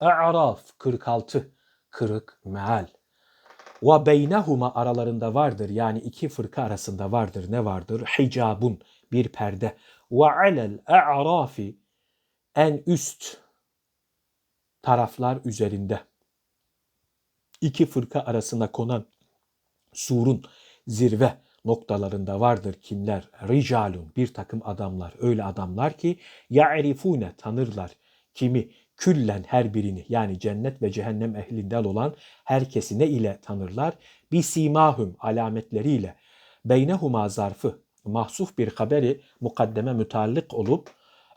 A'raf 46 kırık meal. Ve beynehuma aralarında vardır yani iki fırka arasında vardır ne vardır? Hicabun bir perde. Ve alel a'rafi en üst taraflar üzerinde iki fırka arasında konan surun zirve noktalarında vardır kimler? Ricalun bir takım adamlar öyle adamlar ki ya'rifune tanırlar kimi küllen her birini yani cennet ve cehennem ehlinden olan herkesi ne ile tanırlar? Bir simahum alametleriyle beynehuma zarfı mahsuf bir haberi mukaddeme mütallik olup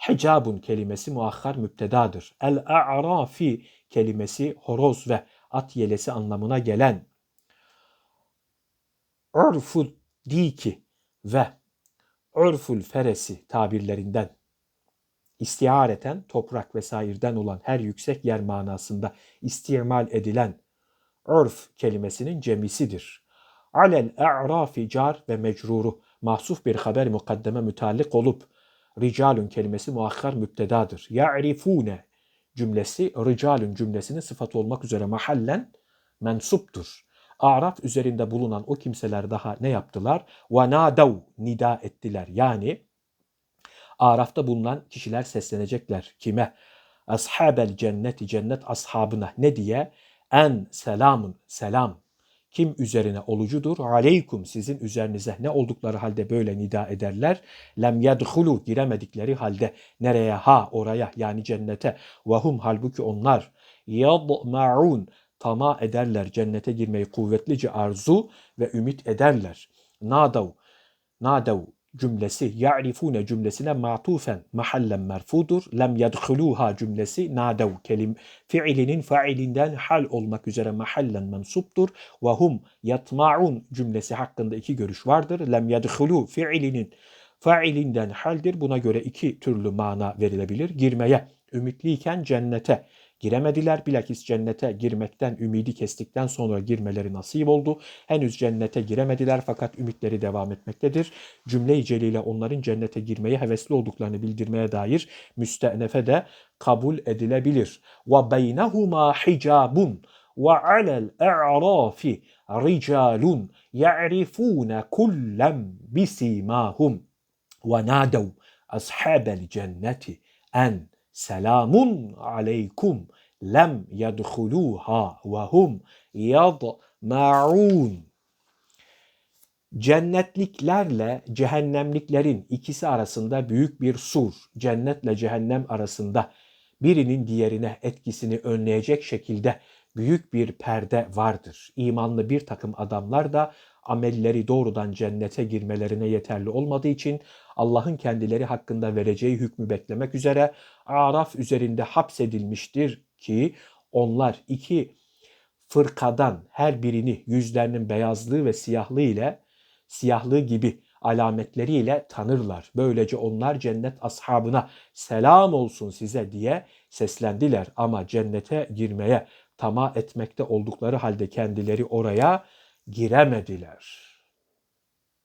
hicabun kelimesi muahhar müptedadır. El-a'rafi kelimesi horoz ve at yelesi anlamına gelen urful diki ve urful feresi tabirlerinden istihareten toprak vesaireden olan her yüksek yer manasında istimal edilen örf kelimesinin cemisidir. Alel e'rafi car ve mecruru mahsuf bir haber mukaddeme mütallik olup ricalun kelimesi muakhar müptedadır. Ya'rifune cümlesi ricalun cümlesinin sıfat olmak üzere mahallen mensuptur. Araf üzerinde bulunan o kimseler daha ne yaptılar? Ve nadav nida ettiler. Yani Araf'ta bulunan kişiler seslenecekler. Kime? Ashabel cenneti cennet ashabına. Ne diye? En selamın selam. Kim üzerine olucudur? Aleykum sizin üzerinize ne oldukları halde böyle nida ederler. Lem yedhulu giremedikleri halde nereye? Ha oraya yani cennete. Vahum halbuki onlar yadma'un tama ederler cennete girmeyi kuvvetlice arzu ve ümit ederler. Nadav, nadav cümlesi ya'rifune cümlesine ma'tufen mahallen merfudur. Lem yedhuluha cümlesi nadav kelim fiilinin failinden hal olmak üzere mahallen mensuptur. Ve hum yatma'un cümlesi hakkında iki görüş vardır. Lem yedhulu fiilinin failinden haldir. Buna göre iki türlü mana verilebilir. Girmeye ümitliyken cennete giremediler. Bilakis cennete girmekten ümidi kestikten sonra girmeleri nasip oldu. Henüz cennete giremediler fakat ümitleri devam etmektedir. Cümle-i celile onların cennete girmeye hevesli olduklarını bildirmeye dair müstenefe de kabul edilebilir. Ve beynehuma hicabun ve alel e'rafi ricalun ya'rifune kullem bisimahum ve nadev ashabel cenneti en selamun aleykum lem yedhuluha ve hum yadma'un. Cennetliklerle cehennemliklerin ikisi arasında büyük bir sur, cennetle cehennem arasında birinin diğerine etkisini önleyecek şekilde büyük bir perde vardır. İmanlı bir takım adamlar da amelleri doğrudan cennete girmelerine yeterli olmadığı için Allah'ın kendileri hakkında vereceği hükmü beklemek üzere Araf üzerinde hapsedilmiştir ki onlar iki fırkadan her birini yüzlerinin beyazlığı ve siyahlığı ile siyahlığı gibi alametleriyle tanırlar. Böylece onlar cennet ashabına selam olsun size diye seslendiler ama cennete girmeye tamah etmekte oldukları halde kendileri oraya giremediler.